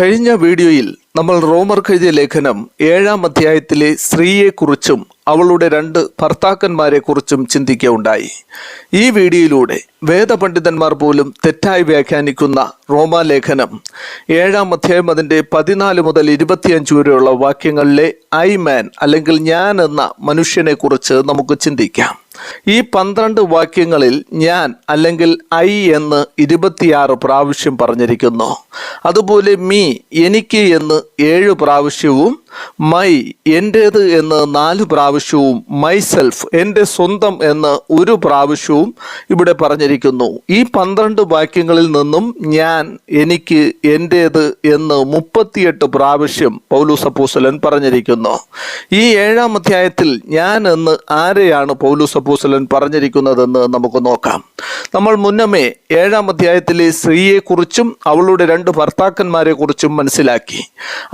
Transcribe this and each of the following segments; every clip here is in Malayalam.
കഴിഞ്ഞ വീഡിയോയിൽ നമ്മൾ റോമർക്ക് എഴുതിയ ലേഖനം ഏഴാം അധ്യായത്തിലെ സ്ത്രീയെക്കുറിച്ചും അവളുടെ രണ്ട് ഭർത്താക്കന്മാരെക്കുറിച്ചും ചിന്തിക്കുകയുണ്ടായി. ഈ വീഡിയോയിലൂടെ വേദപണ്ഡിതന്മാർ പോലും തെറ്റായി വ്യാഖ്യാനിക്കുന്ന റോമാലേഖനം ഏഴാം അധ്യായം അതിന്റെ പതിനാല് മുതൽ ഇരുപത്തിയഞ്ച് വരെയുള്ള വാക്യങ്ങളിലെ ഐ മാൻ അല്ലെങ്കിൽ ഞാൻ എന്ന മനുഷ്യനെക്കുറിച്ച് നമുക്ക് ചിന്തിക്കാം. ഈ പന്ത്രണ്ട് വാക്യങ്ങളിൽ ഞാൻ അല്ലെങ്കിൽ ഐ എന്ന് ഇരുപത്തിയാറ് പ്രാവശ്യം പറഞ്ഞിരിക്കുന്നു. അതുപോലെ മീ എനിക്ക് എന്ന് ഏഴ് പ്രാവശ്യവും മൈ എന്റേത് എന്ന് നാല് പ്രാവശ്യവും മൈസെൽഫ് എന്റെ സ്വന്തം എന്ന് ഒരു പ്രാവശ്യവും ഇവിടെ പറഞ്ഞിരിക്കുന്നു. ഈ പന്ത്രണ്ട് വാക്യങ്ങളിൽ നിന്നും ഞാൻ എനിക്ക് എന്റേത് എന്ന് മുപ്പത്തിയെട്ട് പ്രാവശ്യം പൗലൂസപ്പൂസലൻ പറഞ്ഞിരിക്കുന്നു. ഈ ഏഴാം അധ്യായത്തിൽ ഞാൻ എന്ന് ആരെയാണ് പൗലൂസപ്പൂസലൻ പറഞ്ഞിരിക്കുന്നതെന്ന് നമുക്ക് നോക്കാം. നമ്മൾ മുന്നമേ ഏഴാം അധ്യായത്തിലെ സ്ത്രീയെക്കുറിച്ചും അവളുടെ രണ്ട് ഭർത്താക്കന്മാരെ കുറിച്ചും മനസ്സിലാക്കി.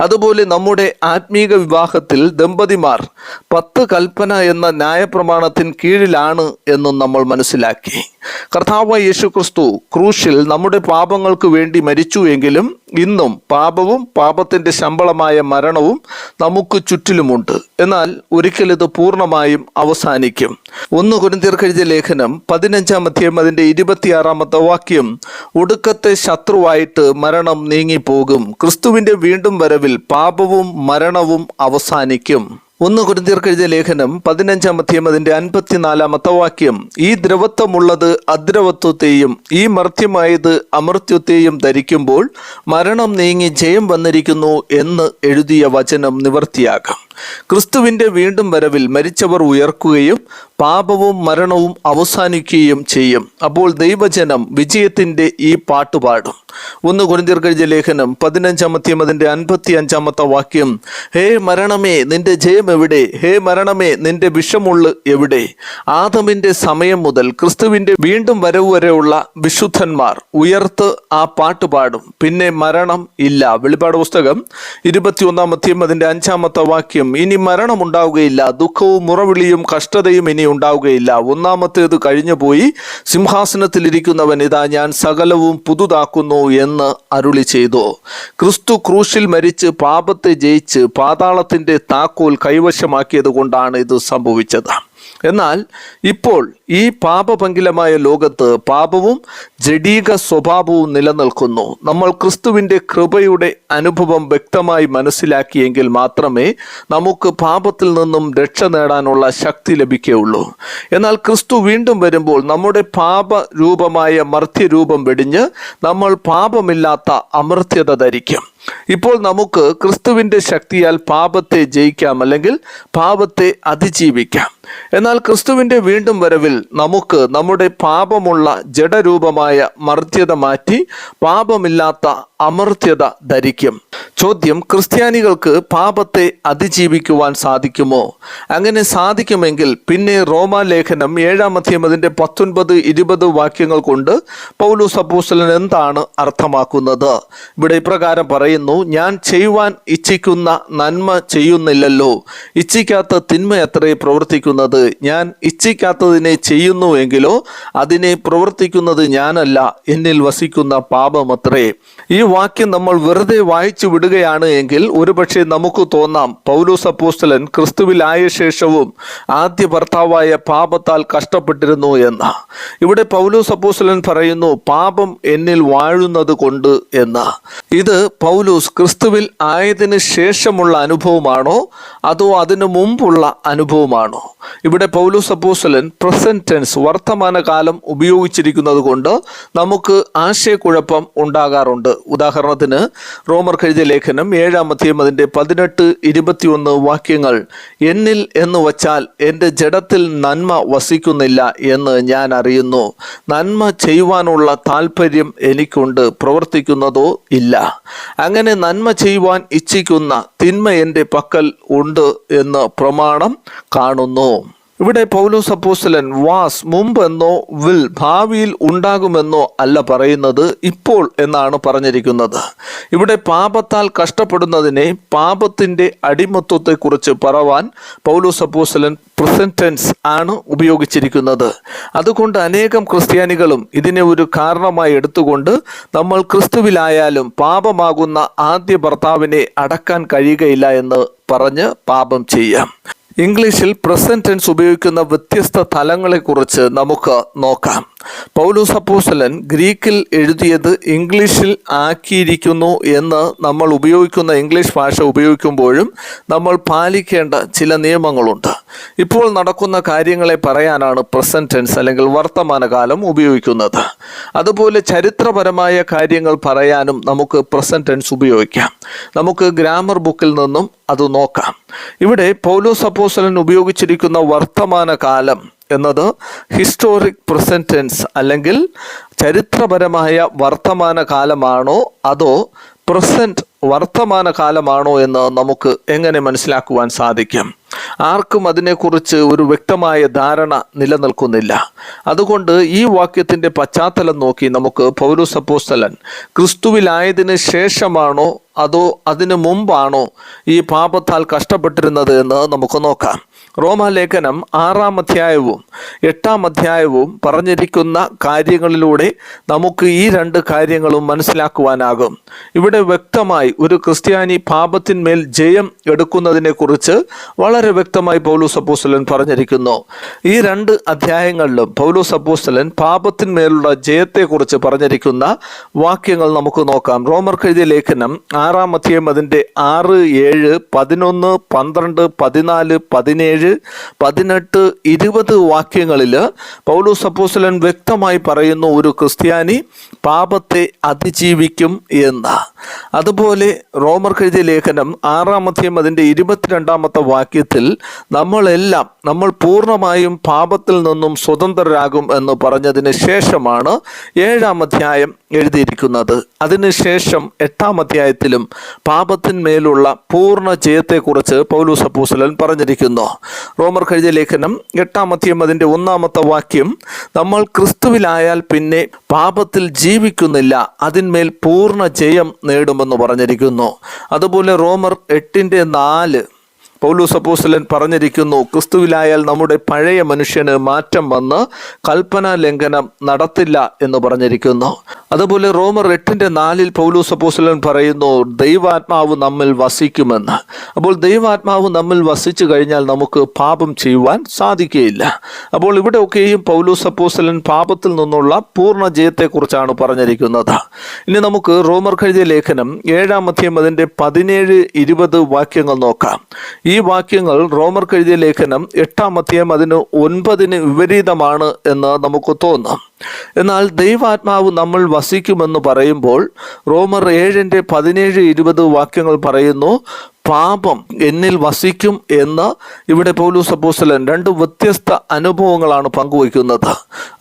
അതുപോലെ നമ്മുടെ ആത്മീക വിവാഹത്തിൽ ദമ്പതിമാർ പത്ത് കൽപ്പന എന്ന ന്യായപ്രമാണത്തിന് കീഴിലാണ് എന്നും നമ്മൾ മനസ്സിലാക്കി. കർത്താവ് യേശു ക്രിസ്തു ക്രൂശിൽ നമ്മുടെ പാപങ്ങൾക്ക് വേണ്ടി മരിച്ചു എങ്കിലും ഇന്നും പാപവും പാപത്തിന്റെ ശമ്പളമായ മരണവും നമുക്ക് ചുറ്റിലുമുണ്ട്. എന്നാൽ ഒരിക്കൽ ഇത് പൂർണമായും അവസാനിക്കും. ഒന്ന് കുരുന്തീർക്കെഴുതിയ ലേഖനം പതിനഞ്ചാം അധ്യായം അതിന്റെ ഇരുപത്തിയാറാമത്തെ വാക്യം. ഒടുക്കത്തെ ശത്രുവായിട്ട് മരണം നീങ്ങിപ്പോകും. ക്രിസ്തുവിന്റെ വീണ്ടും വരവിൽ പാപവും മരണവും അവസാനിക്കും. ഒന്ന് കുരുന്തീർക്കെഴുതിയ ലേഖനം പതിനഞ്ചാം അധ്യായം അതിന്റെ അൻപത്തിനാലാമത്തെ വാക്യം ഈ ദ്രവത്വമുള്ളത് അദ്രവത്വത്തെയും ഈ മർത്യമായത് അമർത്യത്തെയും ധരിക്കുമ്പോൾ മരണം നീങ്ങി ജയം വന്നിരിക്കുന്നു എന്ന് എഴുതിയ വചനം നിവർത്തിയാകാം. ക്രിസ്തുവിന്റെ വീണ്ടും വരവിൽ മരിച്ചവർ ഉയർക്കുകയും പാപവും മരണവും അവസാനിക്കുകയും ചെയ്യും. അപ്പോൾ ദൈവജനം വിജയത്തിന്റെ ഈ പാട്ടുപാടും ഒന്ന് കുരിന്തിർക്കഴിഞ്ഞ ലേഖനം പതിനഞ്ചാമത്തെയും അതിന്റെ അൻപത്തി അഞ്ചാമത്തെ വാക്യം. ഹേ മരണമേ നിന്റെ ജയം എവിടെ? ഹേ മരണമേ നിന്റെ വിഷമുള്ള് എവിടെ? ആദമിന്റെ സമയം മുതൽ ക്രിസ്തുവിന്റെ വീണ്ടും വരവ് വരെയുള്ള വിശുദ്ധന്മാർ ഉയർത്ത് ആ പാട്ടുപാടും പിന്നെ മരണം ഇല്ല. വെളിപാട് പുസ്തകം ഇരുപത്തിയൊന്നാമത്തെയും അതിന്റെ അഞ്ചാമത്തെ വാക്യം. ഇനി മരണം ഉണ്ടാവുകയില്ല. ദുഃഖവും മുറവിളിയും കഷ്ടതയും ഇനി ഉണ്ടാവുകയില്ല. ഒന്നാമത്തേത് കഴിഞ്ഞു പോയി. സിംഹാസനത്തിലിരിക്കുന്നവൻ ഇതാ ഞാൻ സകലവും പുതുതാക്കുന്നു എന്ന് അരുളി ചെയ്തു. ക്രിസ്തു ക്രൂശിൽ മരിച്ച് പാപത്തെ ജയിച്ച് പാതാളത്തിന്റെ താക്കോൽ കൈവശമാക്കിയത് കൊണ്ടാണ് ഇത് സംഭവിച്ചത്. എന്നാൽ ഇപ്പോൾ ഈ പാപപങ്കിലമായ ലോകത്ത് പാപവും ജഡീക സ്വഭാവവും നിലനിൽക്കുന്നു. നമ്മൾ ക്രിസ്തുവിന്റെ കൃപയുടെ അനുഭവം വ്യക്തമായി മനസ്സിലാക്കിയെങ്കിൽ മാത്രമേ നമുക്ക് പാപത്തിൽ നിന്നും രക്ഷ നേടാനുള്ള ശക്തി ലഭിക്കുകയുള്ളൂ. എന്നാൽ ക്രിസ്തു വീണ്ടും വരുമ്പോൾ നമ്മുടെ പാപ രൂപമായ മർത്യരൂപം വെടിഞ്ഞ് നമ്മൾ പാപമില്ലാത്ത അമർത്യത ധരിക്കും. ഇപ്പോൾ നമുക്ക് ക്രിസ്തുവിന്റെ ശക്തിയാൽ പാപത്തെ ജയിക്കാം അല്ലെങ്കിൽ പാപത്തെ അതിജീവിക്കാം. എന്നാൽ ക്രിസ്തുവിന്റെ വീണ്ടും വരവിൽ നമുക്ക് നമ്മുടെ പാപമുള്ള ജഡരൂപമായ മർത്യത മാറ്റി പാപമില്ലാത്ത അമർത്യത ധരിക്കും. ചോദ്യം ക്രിസ്ത്യാനികൾക്ക് പാപത്തെ അതിജീവിക്കുവാൻ സാധിക്കുമോ? അങ്ങനെ സാധിക്കുമെങ്കിൽ പിന്നെ റോമാലേഖനം ഏഴാം അധ്യായം അതിന്റെ പത്തൊൻപത് ഇരുപത് വാക്യങ്ങൾ കൊണ്ട് പൗലൂസ് അപ്പോസ്തലൻ എന്താണ് അർത്ഥമാക്കുന്നത്? ഇവിടെ ഇപ്രകാരം പറയുന്നു ഞാൻ ചെയ്യുവാൻ ഇച്ഛിക്കുന്ന നന്മ ചെയ്യുന്നില്ലല്ലോ. ഇച്ഛിക്കാത്ത തിന്മ എത്രേ പ്രവർത്തിക്കുന്നത്? ഞാൻ ഇച്ഛിക്കാത്തതിനെ ചെയ്യുന്നുവെങ്കിലോ അതിനെ പ്രവർത്തിക്കുന്നത് ഞാനല്ല. എന്നിൽ വസിക്കുന്ന പാപമത്രേ ഈ വാക്യം നമ്മൾ വെറുതെ വായിച്ചു വിടുകയാണ് എങ്കിൽ ഒരുപക്ഷെ നമുക്ക് തോന്നാം പൗലോസ് അപ്പോസ്തലൻ ക്രിസ്തുവിലായ ശേഷവും ആദ്യ ഭർത്താവായ പാപത്താൽ കഷ്ടപ്പെട്ടിരുന്നു എന്ന്. ഇവിടെ പൗലോസ് അപ്പോസ്തലൻ പറയുന്നു പാപം എന്നിൽ വാഴുന്നത് കൊണ്ട് എന്ന്. ഇത് പൗലൂസ് ക്രിസ്തുവിൽ ആയതിനു ശേഷമുള്ള അനുഭവമാണോ? അതോ അതിനു മുമ്പുള്ള അനുഭവമാണോ? ഇവിടെ പൗലോസ് അപ്പോസ്തലൻ പ്രസന്റ് ടെൻസ് വർത്തമാനകാലം ഉപയോഗിച്ചിരിക്കുന്നത് കൊണ്ട് നമുക്ക് ആശയക്കുഴപ്പം ഉണ്ടാകാറുണ്ട്. ഉദാഹരണത്തിന് റോമർ എഴുതിയ ലേഖനം ഏഴാം അധ്യയം അതിന്റെ പതിനെട്ട് ഇരുപത്തിയൊന്ന് വാക്യങ്ങൾ എന്നിൽ എന്ന് വച്ചാൽ എന്റെ ജഡത്തിൽ നന്മ വസിക്കുന്നില്ല എന്ന് ഞാൻ അറിയുന്നു. നന്മ ചെയ്യുവാനുള്ള താല്പര്യം എനിക്കുണ്ട് പ്രവർത്തിക്കുന്നതോ ഇല്ല. അങ്ങനെ നന്മ ചെയ്യുവാൻ ഇച്ഛിക്കുന്ന തിന്മ എന്റെ പക്കൽ ഉണ്ട് എന്ന് പ്രമാണം കാണുന്നു. ഇവിടെ പൗലോസ് അപ്പോസ്തലൻ വാസ് മുമ്പെന്നോ വിൽ ഭാവിയിൽ ഉണ്ടാകുമെന്നോ അല്ല പറയുന്നത് ഇപ്പോൾ എന്നാണ് പറഞ്ഞിരിക്കുന്നത്. ഇവിടെ പാപത്താൽ കഷ്ടപ്പെടുന്നതിനെ പാപത്തിന്റെ അടിമത്വത്തെക്കുറിച്ച് പറവാൻ പൗലോസ് അപ്പോസ്തലൻ പ്രസന്റ് ടെൻസ് ആണ് ഉപയോഗിച്ചിരിക്കുന്നത്. അതുകൊണ്ട് അനേകം ക്രിസ്ത്യാനികളും ഇതിനെ ഒരു കാരണമായി എടുത്തുകൊണ്ട് നമ്മൾ ക്രിസ്തുവിലായാലും പാപമാകുന്ന ആദ്യ ഭർത്താവിനെ അടക്കാൻ കഴിയുകയില്ല എന്ന് പറഞ്ഞ് പാപം ചെയ്യാം. ഇംഗ്ലീഷിൽ പ്രസന്റ് ടെൻസ് ഉപയോഗിക്കുന്ന വ്യത്യസ്ത തലങ്ങളെക്കുറിച്ച് നമുക്ക് നോക്കാം. പൗലോസ് അപ്പോസ്തലൻ ഗ്രീക്കിൽ എഴുതിയത് ഇംഗ്ലീഷിൽ ആക്കിയിരിക്കുന്നു എന്ന് നമ്മൾ ഉപയോഗിക്കുന്ന ഇംഗ്ലീഷ് ഭാഷ ഉപയോഗിക്കുമ്പോഴും നമ്മൾ പാലിക്കേണ്ട ചില നിയമങ്ങളുണ്ട്. ഇപ്പോൾ നടക്കുന്ന കാര്യങ്ങളെ പറയാനാണ് പ്രസന്റ് ടെൻസ് അല്ലെങ്കിൽ വർത്തമാനകാലം ഉപയോഗിക്കുന്നത്. അതുപോലെ ചരിത്രപരമായ കാര്യങ്ങൾ പറയാനും നമുക്ക് പ്രസന്റ് ടെൻസ് ഉപയോഗിക്കാം. നമുക്ക് ഗ്രാമർ ബുക്കിൽ നിന്നും അത് നോക്കാം. ഇവിടെ പൗലോസ് അപ്പോസ്തലൻ ഉപയോഗിച്ചിരിക്കുന്ന വർത്തമാന കാലം എന്നത് ഹിസ്റ്റോറിക് പ്രസന്റ് ടെൻസ് അല്ലെങ്കിൽ ചരിത്രപരമായ വർത്തമാന കാലമാണോ അതോ പ്രസന്റ് വർത്തമാന കാലമാണോ എന്ന് നമുക്ക് എങ്ങനെ മനസ്സിലാക്കുവാൻ സാധിക്കും? ആർക്കും അതിനെക്കുറിച്ച് ഒരു വ്യക്തമായ ധാരണ നിലനിൽക്കുന്നില്ല. അതുകൊണ്ട് ഈ വാക്യത്തിന്റെ പശ്ചാത്തലം നോക്കി നമുക്ക് പൗലോസ് അപ്പോസ്തലൻ ക്രിസ്തുവിലായതിനു ശേഷമാണോ അതോ അതിനു മുമ്പാണോ ഈ പാപത്താൽ കഷ്ടപ്പെട്ടിരുന്നത് എന്ന് നമുക്ക് നോക്കാം. റോമാലേഖനം ആറാം അധ്യായവും എട്ടാം അധ്യായവും പറഞ്ഞിരിക്കുന്ന കാര്യങ്ങളിലൂടെ നമുക്ക് ഈ രണ്ട് കാര്യങ്ങളും മനസ്സിലാക്കുവാനാകും. ഇവിടെ വ്യക്തമായി ഒരു ക്രിസ്ത്യാനി പാപത്തിന്മേൽ ജയം എടുക്കുന്നതിനെ കുറിച്ച് വളരെ വ്യക്തമായി പൗലൂസ് അപ്പൂസ്തലൻ പറഞ്ഞിരിക്കുന്നു. ഈ രണ്ട് അധ്യായങ്ങളിലും പൗലൂസ് അപ്പൂസ്തലൻ പാപത്തിന്മേലുള്ള ജയത്തെക്കുറിച്ച് പറഞ്ഞിരിക്കുന്ന വാക്യങ്ങൾ നമുക്ക് നോക്കാം. റോമർ എഴുതിയ ലേഖനം ആറാം അധ്യായം അതിന്റെ ആറ് ഏഴ് പതിനൊന്ന് പന്ത്രണ്ട് പതിനാല് പതിനേഴ് പതിനെട്ട് ഇരുപത് വാക്യങ്ങളിൽ പൗലോസ് അപ്പോസ്തലൻ വ്യക്തമായി പറയുന്നു ഒരു ക്രിസ്ത്യാനി പാപത്തെ അതിജീവിക്കും എന്ന്. അതുപോലെ റോമർ എഴുതിയ ലേഖനം ആറാം അധ്യായം അതിന്റെ ഇരുപത്തിരണ്ടാമത്തെ വാക്യത്തിൽ നമ്മളെല്ലാം നമ്മൾ പൂർണമായും പാപത്തിൽ നിന്നും സ്വതന്ത്രരാകും എന്ന് പറഞ്ഞതിന് ശേഷമാണ് ഏഴാം അധ്യായം എഴുതിയിരിക്കുന്നത്. അതിനുശേഷം എട്ടാം അധ്യായത്തിലും പാപത്തിന്മേലുള്ള പൂർണ ജയത്തെക്കുറിച്ച് പൗലൂസ് അപ്പൂസലൻ പറഞ്ഞിരിക്കുന്നു. റോമർ എഴുതിയ ലേഖനം എട്ടാം അധ്യയം അതിന്റെ ഒന്നാമത്തെ വാക്യം നമ്മൾ ക്രിസ്തുവിലായാൽ പിന്നെ പാപത്തിൽ ജീവിക്കുന്നില്ല അതിന്മേൽ പൂർണ ജയം നേടുമെന്ന് പറഞ്ഞിരിക്കുന്നു. അതുപോലെ റോമർ എട്ടിന്റെ നാല് പൗലൂസ് അപ്പോസ്തലൻ പറഞ്ഞിരിക്കുന്നു ക്രിസ്തുവിലായാൽ നമ്മുടെ പഴയ മനുഷ്യന് മാറ്റം വന്ന് കൽപ്പന ലംഘനം നടത്തില്ല എന്ന് പറഞ്ഞിരിക്കുന്നു. അതുപോലെ റോമർ എട്ടിന്റെ നാലിൽ പൗലൂസ് അപ്പോസ്തലൻ പറയുന്നു ദൈവാത്മാവ് നമ്മിൽ വസിക്കുമെന്ന്. അപ്പോൾ ദൈവാത്മാവ് നമ്മിൽ വസിച്ചു കഴിഞ്ഞാൽ നമുക്ക് പാപം ചെയ്യുവാൻ സാധിക്കുകയില്ല. അപ്പോൾ ഇവിടെയൊക്കെയും പൗലൂസ് അപ്പോസ്തലൻ പാപത്തിൽ നിന്നുള്ള പൂർണ ജയത്തെക്കുറിച്ചാണ് പറഞ്ഞിരിക്കുന്നത്. ഇനി നമുക്ക് റോമർ കഴിഞ്ഞ ലേഖനം ഏഴാം അധ്യയം അതിന്റെ പതിനേഴ് ഇരുപത് വാക്യങ്ങൾ നോക്കാം. ഈ വാക്യങ്ങൾ റോമർ എഴുതിയ ലേഖനം എട്ടാമത്തെയും അതിന് ഒൻപതിന് വിപരീതമാണ് എന്ന് നമുക്ക് തോന്നാം. എന്നാൽ ദൈവാത്മാവ് നമ്മൾ വസിക്കുമെന്ന് പറയുമ്പോൾ റോമർ ഏഴിന്റെ പതിനേഴ് ഇരുപത് വാക്യങ്ങൾ പറയുന്നു പാപം എന്നിൽ വസിക്കും എന്ന് ഇവിടെ പൗലൂസ് അപ്പോസ്തലൻ രണ്ട് വ്യത്യസ്ത അനുഭവങ്ങളാണ് പങ്കുവയ്ക്കുന്നത്.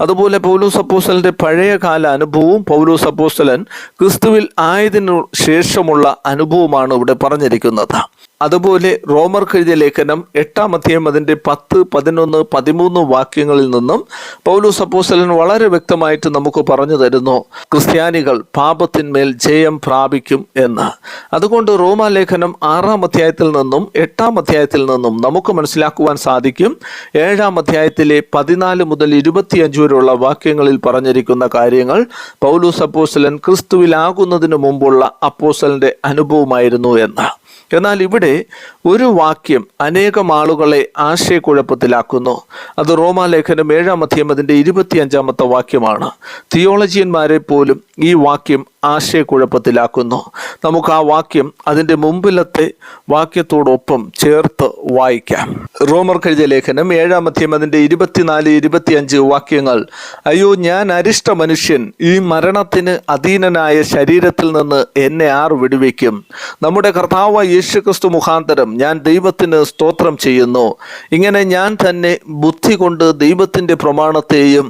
അതുപോലെ പൗലൂസ് അപ്പോസ്തലന്റെ പഴയ കാല അനുഭവവും പൗലൂസ് അപ്പോസ്തലൻ ക്രിസ്തുവിൽ ആയതിനു ശേഷമുള്ള അനുഭവമാണ് ഇവിടെ പറഞ്ഞിരിക്കുന്നത്. അതുപോലെ റോമർ എഴുതിയ ലേഖനം എട്ടാം അധ്യായം അതിന്റെ പത്ത് പതിനൊന്ന് പതിമൂന്ന് വാക്യങ്ങളിൽ നിന്നും പൗലൂസ് അപ്പോസ്തലൻ വളരെ വ്യക്തമായിട്ട് നമുക്ക് പറഞ്ഞു തരുന്നു ക്രിസ്ത്യാനികൾ പാപത്തിന്മേൽ ജയം പ്രാപിക്കും എന്ന്. അതുകൊണ്ട് റോമാലേഖനം ആറാം അധ്യായത്തിൽ നിന്നും എട്ടാം അധ്യായത്തിൽ നിന്നും നമുക്ക് മനസ്സിലാക്കുവാൻ സാധിക്കും ഏഴാം അധ്യായത്തിലെ പതിനാല് മുതൽ ഇരുപത്തിയഞ്ച് വരെയുള്ള വാക്യങ്ങളിൽ പറഞ്ഞിരിക്കുന്ന കാര്യങ്ങൾ പൗലൂസ് അപ്പോസലൻ ക്രിസ്തുവിലാകുന്നതിന് മുമ്പുള്ള അപ്പോസലന്റെ അനുഭവമായിരുന്നു എന്ന്. എന്നാൽ ഇവിടെ ഒരു വാക്യം അനേകം ആളുകളെ ആശയക്കുഴപ്പത്തിലാക്കുന്നു. അത് റോമാലേഖനം ഏഴാം അധ്യയം അതിന്റെ ഇരുപത്തിയഞ്ചാമത്തെ വാക്യമാണ്. തിയോളജിയന്മാരെ പോലും ഈ വാക്യം ആശയക്കുഴപ്പത്തിലാക്കുന്നു. നമുക്ക് ആ വാക്യം അതിന്റെ മുമ്പിലത്തെ വാക്യത്തോടൊപ്പം ചേർത്ത് വായിക്കാം. റോമർ കഴിഞ്ഞ ലേഖനം ഏഴാം അധ്യയം അതിന്റെ ഇരുപത്തിനാല് ഇരുപത്തിയഞ്ച് വാക്യങ്ങൾ. അയ്യോ ഞാൻ അരിഷ്ട മനുഷ്യൻ ഈ മരണത്തിന് അധീനനായ ശരീരത്തിൽ നിന്ന് എന്നെ ആർ വിടുവിക്കും? നമ്മുടെ കർത്താവായ യേശുക്രിസ്തു മുഖാന്തരം ഞാൻ ദൈവത്തിന് സ്തോത്രം ചെയ്യുന്നു. ഇങ്ങനെ ഞാൻ തന്നെ ബുദ്ധി കൊണ്ട് ദൈവത്തിന്റെ പ്രമാണത്തെയും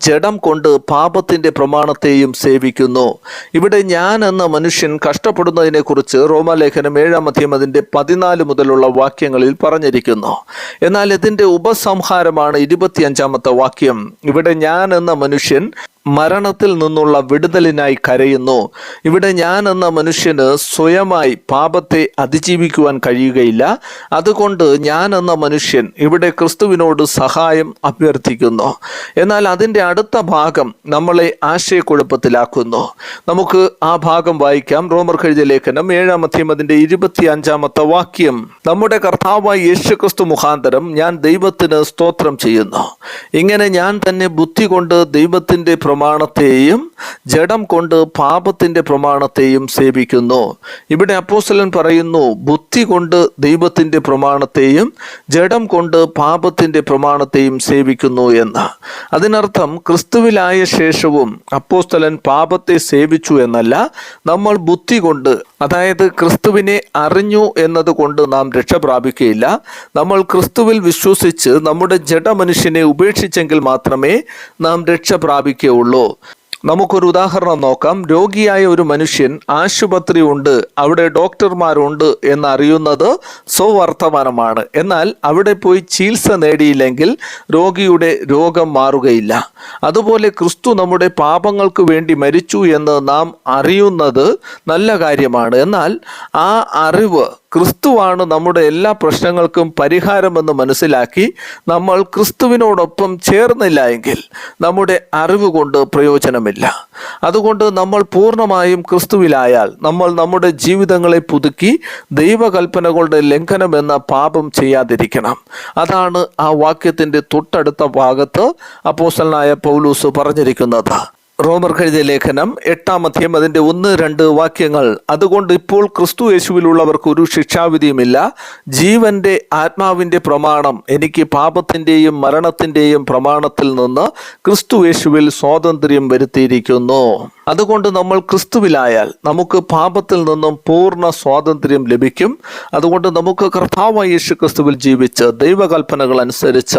ജഡം കൊണ്ട് പാപത്തിന്റെ പ്രമാണത്തെയും സേവിക്കുന്നു. ഇവിടെ ഞാൻ എന്ന മനുഷ്യൻ കഷ്ടപ്പെടുന്നതിനെക്കുറിച്ച് റോമാലേഖനം ഏഴാം അധ്യം അതിന്റെ പതിനാല് മുതലുള്ള വാക്യങ്ങളിൽ പറഞ്ഞിരിക്കുന്നു. എന്നാൽ ഇതിന്റെ ഉപസംഹാരമാണ് ഇരുപത്തിയഞ്ചാമത്തെ വാക്യം. ഇവിടെ ഞാൻ എന്ന മനുഷ്യൻ മരണത്തിൽ നിന്നുള്ള വിടുതലിനായി കരയുന്നു. ഇവിടെ ഞാൻ എന്ന മനുഷ്യന് സ്വയമായി പാപത്തെ അതിജീവിക്കുവാൻ കഴിയുകയില്ല. അതുകൊണ്ട് ഞാൻ എന്ന മനുഷ്യൻ ഇവിടെ ക്രിസ്തുവിനോട് സഹായം അഭ്യർത്ഥിക്കുന്നു. എന്നാൽ അതിന്റെ അടുത്ത ഭാഗം നമ്മളെ ആശയക്കുഴപ്പത്തിലാക്കുന്നു. നമുക്ക് ആ ഭാഗം വായിക്കാം. റോമർ കഴുതിയ ലേഖനം ഏഴാം അധ്യം അതിന്റെ ഇരുപത്തി അഞ്ചാമത്തെ വാക്യം. നമ്മുടെ കർത്താവായ യേശുക്രിസ്തു മുഖാന്തരം ഞാൻ ദൈവത്തിന് സ്തോത്രം ചെയ്യുന്നു. ഇങ്ങനെ ഞാൻ തന്നെ ബുദ്ധി കൊണ്ട് ദൈവത്തിന്റെ പ്രമാണത്തെയും ജഡം കൊണ്ട് പാപത്തിന്റെ പ്രമാണത്തെയും സേവിക്കുന്നു. ഇവിടെ അപ്പോസ്തലൻ പറയുന്നു ബുദ്ധി കൊണ്ട് ദൈവത്തിന്റെ പ്രമാണത്തെയും ജഡം കൊണ്ട് പാപത്തിന്റെ പ്രമാണത്തെയും സേവിക്കുന്നു എന്ന്. അതിനർത്ഥം ക്രിസ്തുവിലായ ശേഷവും അപ്പോസ്തലൻ പാപത്തെ സേവിച്ചു എന്നല്ല നമ്മൾ ബുദ്ധി കൊണ്ട് അതായത് ക്രിസ്തുവിനെ അറിഞ്ഞു എന്നതുകൊണ്ട് നാം രക്ഷ പ്രാപിക്കുകയില്ല. നമ്മൾ ക്രിസ്തുവിൽ വിശ്വസിച്ച് നമ്മുടെ ജഡമനുഷ്യനെ ഉപേക്ഷിച്ചെങ്കിൽ മാത്രമേ നാം രക്ഷ പ്രാപിക്കുകയുള്ളൂ. നമുക്കൊരു ഉദാഹരണം നോക്കാം. രോഗിയായ ഒരു മനുഷ്യൻ ആശുപത്രി ഉണ്ട് അവിടെ ഡോക്ടർമാരുണ്ട് എന്നറിയുന്നത് സ്വവർത്തമാനമാണ്. എന്നാൽ അവിടെ പോയി ചികിത്സ നേടിയില്ലെങ്കിൽ രോഗിയുടെ രോഗം മാറുകയില്ല. അതുപോലെ ക്രിസ്തു നമ്മുടെ പാപങ്ങൾക്ക് വേണ്ടി മരിച്ചു എന്ന് നാം അറിയുന്നത് നല്ല കാര്യമാണ്. എന്നാൽ ആ അറിവ് ക്രിസ്തുവാണ് നമ്മുടെ എല്ലാ പ്രശ്നങ്ങൾക്കും പരിഹാരമെന്ന് മനസ്സിലാക്കി നമ്മൾ ക്രിസ്തുവിനോടൊപ്പം ചേർന്നില്ല എങ്കിൽ നമ്മുടെ അറിവ് കൊണ്ട് പ്രയോജനമില്ല. അതുകൊണ്ട് നമ്മൾ പൂർണമായും ക്രിസ്തുവിലായാൽ നമ്മൾ നമ്മുടെ ജീവിതങ്ങളെ പുതുക്കി ദൈവകൽപ്പനകളുടെ ലംഘനം എന്ന പാപം ചെയ്യാതിരിക്കണം. അതാണ് ആ വാക്യത്തിന്റെ തൊട്ടടുത്ത ഭാഗത്ത് അപ്പോസ്റ്റലനായ പൗലൂസ് പറഞ്ഞിരിക്കുന്നത്. റോമർ എഴുതിയ ലേഖനം എട്ടാം അധ്യയം അതിന്റെ ഒന്ന് രണ്ട് വാക്യങ്ങൾ. അതുകൊണ്ട് ഇപ്പോൾ ക്രിസ്തു യേശുവിലുള്ളവർക്ക് ഒരു ശിക്ഷാവിധിയുമില്ല. ജീവന്റെ ആത്മാവിന്റെ പ്രമാണം എനിക്ക് പാപത്തിന്റെയും മരണത്തിന്റെയും പ്രമാണത്തിൽ നിന്ന് ക്രിസ്തു യേശുവിൽ സ്വാതന്ത്ര്യം വരുത്തിയിരിക്കുന്നു. അതുകൊണ്ട് നമ്മൾ ക്രിസ്തുവിലായാൽ നമുക്ക് പാപത്തിൽ നിന്നും പൂർണ സ്വാതന്ത്ര്യം ലഭിക്കും. അതുകൊണ്ട് നമുക്ക് കർത്താവായ യേശു ക്രിസ്തുവിൽ ജീവിച്ച് ദൈവകൽപ്പനകൾ അനുസരിച്ച്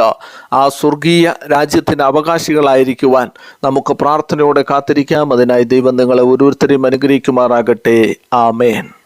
ആ സ്വർഗീയ രാജ്യത്തിന്റെ അവകാശികളായിരിക്കുവാൻ നമുക്ക് പ്രാർത്ഥനയോടെ കാത്തിരിക്കാം. അതിനായി ദൈവം നിങ്ങളെ ഓരോരുത്തരെയും അനുഗ്രഹിക്കുമാറാകട്ടെ. ആമേൻ.